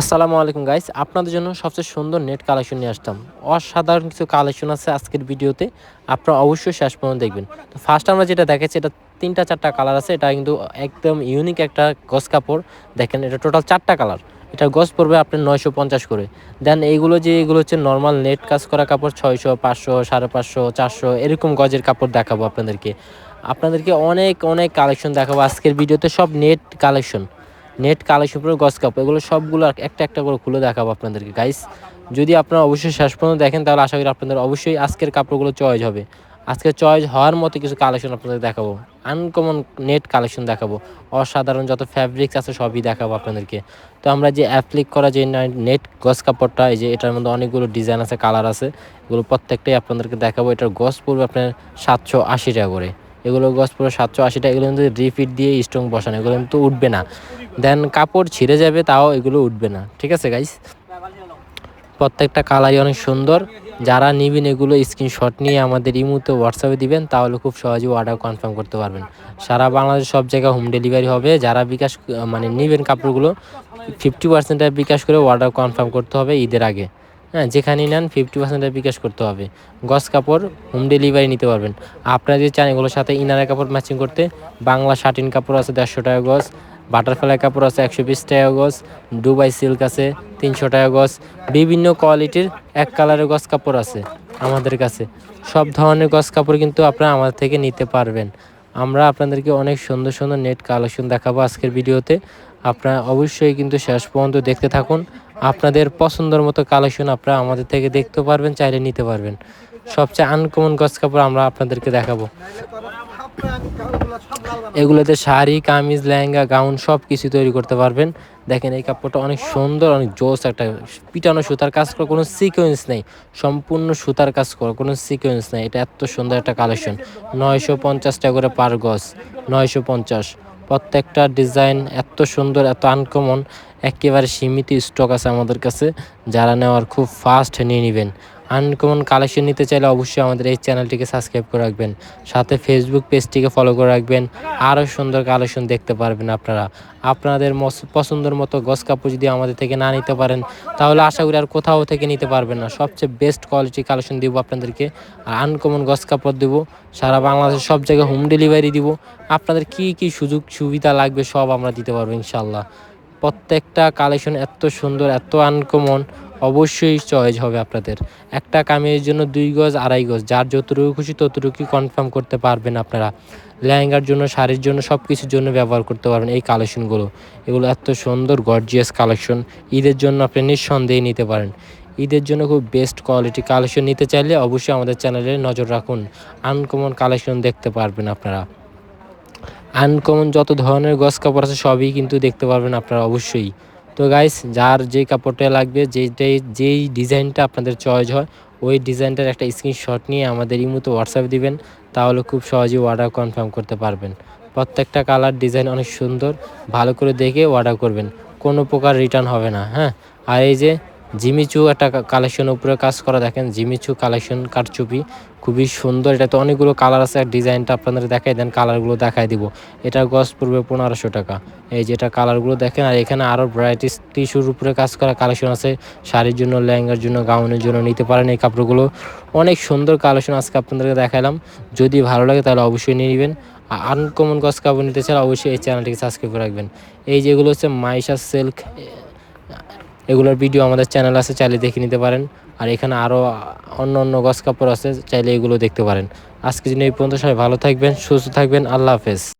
আসসালামু আলাইকুম গাইস আপনাদের জন্য সবচেয়ে সুন্দর নেট কালেকশন নিয়ে আসতাম। অসাধারণ কিছু কালেকশন আছে আজকের ভিডিওতে। আপনারা অবশ্যই শেষ পর্যন্ত দেখবেন। তো ফার্স্ট আমরা যেটা দেখেছি এটা তিনটা চারটা কালার আছে। এটা কিন্তু একদম ইউনিক একটা গস কাপড়। দেখেন, এটা টোটাল চারটা কালার এটা গস পড়বে আপনার নয়শো পঞ্চাশ করে। দেন এইগুলো যে, এগুলো হচ্ছে নর্মাল নেট কাজ করা কাপড়, ছয়শো, পাঁচশো, সাড়ে পাঁচশো, চারশো, এরকম গজের কাপড় দেখাবো আপনাদেরকে। আপনাদেরকে অনেক অনেক কালেকশন দেখাবো আজকের ভিডিওতে। সব নেট কালেকশন নেট কালেকশন পুরো গস কাপ, এগুলো সবগুলো একটা একটা করে খুলে দেখাবো আপনাদেরকে। গাইস যদি আপনারা অবশ্যই শেষ পর্যন্ত দেখেন, তাহলে আশা করি আপনাদের অবশ্যই আজকের কাপড়গুলো চয়েস হবে। আজকে চয়েস হওয়ার মতো কিছু কালেকশন আপনাদের দেখাবো। আনকমন নেট কালেকশন দেখাবো। অসাধারণ যত ফ্যাব্রিক্স আছে সবই দেখাবো আপনাদেরকে। তো আমরা যে অ্যাপ্লিক করা যে নেট গস কাপড়টা, এই যে এটার মধ্যে অনেকগুলো ডিজাইন আছে কালার আছে, এগুলো প্রত্যেকটাই আপনাদেরকে দেখাবো। এটার গস পড়বে আপনার সাতশো আশি টাকা করে। এগুলো গস পুরো সাতশো আশিটা, এগুলো কিন্তু রিফিট দিয়ে স্ট্রং বসানো, এগুলো কিন্তু উঠবে না। দেন কাপড় ছিঁড়ে যাবে, তাও এগুলো উঠবে না। ঠিক আছে গাইস প্রত্যেকটা কালারই অনেক সুন্দর। যারা নিবেন এগুলো স্ক্রিনশট নিয়ে আমাদের ইমুতে হোয়াটসঅ্যাপে দিবেন, তাহলে খুব সহজেই অর্ডার কনফার্ম করতে পারবেন। সারা বাংলাদেশ সব জায়গায় হোম ডেলিভারি হবে। যারা বিকাশ মানে নিবেন কাপড়গুলো ফিফটি পার্সেন্টের বিকাশ করে অর্ডার কনফার্ম করতে হবে ঈদের আগে। হ্যাঁ যেখানেই নেন ফিফটি পার্সেন্টের বিকাশ করতে হবে। গস কাপড় হোম ডেলিভারি নিতে পারবেন। আপনারা যদি চান এগুলোর সাথে ইনারের কাপড় ম্যাচিং করতে, বাংলা শার্টিন কাপড় আছে দেড়শো টাকা গস বাটারফ্লাই কাপড় আছে একশো বিশ টাকা গজ দুবাই সিল্ক আছে তিনশো টাকা গজ বিভিন্ন কোয়ালিটির এক কালারের গজ কাপড় আছে আমাদের কাছে। সব ধরনের গজ কাপড় কিন্তু আপনারা আমাদের থেকে নিতে পারবেন। আমরা আপনাদেরকে অনেক সুন্দর সুন্দর নেট কালেকশন দেখাবো আজকের ভিডিওতে। আপনারা অবশ্যই কিন্তু শেষ পর্যন্ত দেখতে থাকুন। আপনাদের পছন্দের মতো কালেকশন আপনারা আমাদের থেকে দেখতে পারবেন, চাইলে নিতে পারবেন। সবচেয়ে আনকমন গজ কাপড় আমরা আপনাদেরকে দেখাবো। এগুলোতে শাড়ি, কামিজ, লেহেঙ্গা, গাউন সব কিছু তৈরি করতে পারবেন। দেখেন এই কাপড়টা অনেক সুন্দর, অনেক জোস একটা পিটানো সুতার কাজ করা, কোনো সিকোয়েন্স নেই। সম্পূর্ণ সুতার কাজ করা, কোনো সিকোয়েন্স নেই। এটা এত সুন্দর একটা কালেকশন নয়শো পঞ্চাশ টাকা করে পার গজ নয়শো পঞ্চাশ। প্রত্যেকটা ডিজাইন এত সুন্দর, এত আনকমন একেবারে সীমিত স্টক আছে আমাদের কাছে। যারা নেওয়ার খুব ফাস্ট নিয়ে নেবেন। আনকমন কালেকশন নিতে চাইলে অবশ্যই আমাদের এই চ্যানেলটিকে সাবস্ক্রাইব করে রাখবেন। সাথে ফেসবুক পেজটিকে ফলো করে রাখবেন। আরও সুন্দর কালেকশন দেখতে পারবেন আপনারা। আপনাদের পছন্দের মতো গস কাপড় যদি আমাদের থেকে না নিতে পারেন, তাহলে আশা করি আর কোথাও থেকে নিতে পারবেন না। সবচেয়ে বেস্ট কোয়ালিটি কালেকশন দিব আপনাদেরকে। আর আনকমন গস কাপড় দেবো। সারা বাংলাদেশের সব জায়গায় হোম ডেলিভারি দিব। আপনাদের কি কি সুযোগ, সুবিধা লাগবে সব আমরা দিতে পারব ইনশাল্লাহ প্রত্যেকটা কালেকশন এত সুন্দর, এত আনকমন অবশ্যই চয়েস হবে আপনাদের। একটা কামিজের জন্য দুই গজ, আড়াই গজ, যার যতটুকু খুশি ততটুকুই কনফার্ম করতে পারবেন আপনারা। লেহেঙ্গার জন্য, শাড়ির জন্য সব কিছুর জন্য ব্যবহার করতে পারবেন এই কালেকশনগুলো। এগুলো এত সুন্দর গর্জিয়াস কালেকশন। ঈদের জন্য আপনি নিঃসন্দেহে নিতে পারেন। ঈদের জন্য খুব বেস্ট কোয়ালিটি কালেকশন নিতে চাইলে অবশ্যই আমাদের চ্যানেলে নজর রাখুন। আনকমন কালেকশন দেখতে পারবেন আপনারা। আনকমন যত ধরনের গস কাপড় আছে সবই কিন্তু দেখতে পারবেন আপনারা অবশ্যই। তো গাইস যার যে কাপড়টা লাগবে, যেটাই, যেই ডিজাইনটা আপনাদের চয়েস হয়, ওই ডিজাইনটার একটা স্ক্রিনশট নিয়ে আমাদের ইমুতে হোয়াটসঅ্যাপ দিবেন, তাহলে খুব সহজেই অর্ডার কনফার্ম করতে পারবেন। প্রত্যেকটা কালার ডিজাইন অনেক সুন্দর, ভালো করে দেখে অর্ডার করবেন, কোনো প্রকার রিটার্ন হবে না হ্যাঁ? আর এই যে জিমিচু একটা কালেকশন উপরে কাজ করা, দেখেন জিমিচু কালেকশন কারচুপি, খুবই সুন্দর। এটা তো অনেকগুলো কালার আছে, আর ডিজাইনটা আপনাদের দেখাই দেন কালারগুলো দেখাই দিব। এটা গস পড়বে পনেরোশো টাকা। এই যেটা কালারগুলো দেখেন, আর এখানে আরও ভ্যারাইটিস টিস্যুর উপরে কাজ করা কালেকশন আছে। শাড়ির জন্য, লেহেঙ্গার জন্য, গাউনের জন্য নিতে পারেন এই কাপড়গুলো। অনেক সুন্দর কালেকশন আজকে আপনাদেরকে দেখালাম যদি ভালো লাগে তাহলে অবশ্যই নিয়ে নেবেন। আনকমন গস কাপড় নিতে চাইলে অবশ্যই এই চ্যানেলটিকে সাবস্ক্রাইব করে রাখবেন। এই যেগুলো হচ্ছে মাইশা সিল্ক এগুলোর ভিডিও আমাদের চ্যানেল আছে, চাইলে দেখে নিতে পারেন। আর এখানে আরও অন্য অন্য গছ কাপড় আছে, চাইলে এগুলো দেখতে পারেন। আজকে জন্য এই পর্যন্ত, সবাই ভালো থাকবেন, সুস্থ থাকবেন, আল্লাহ হাফেজ।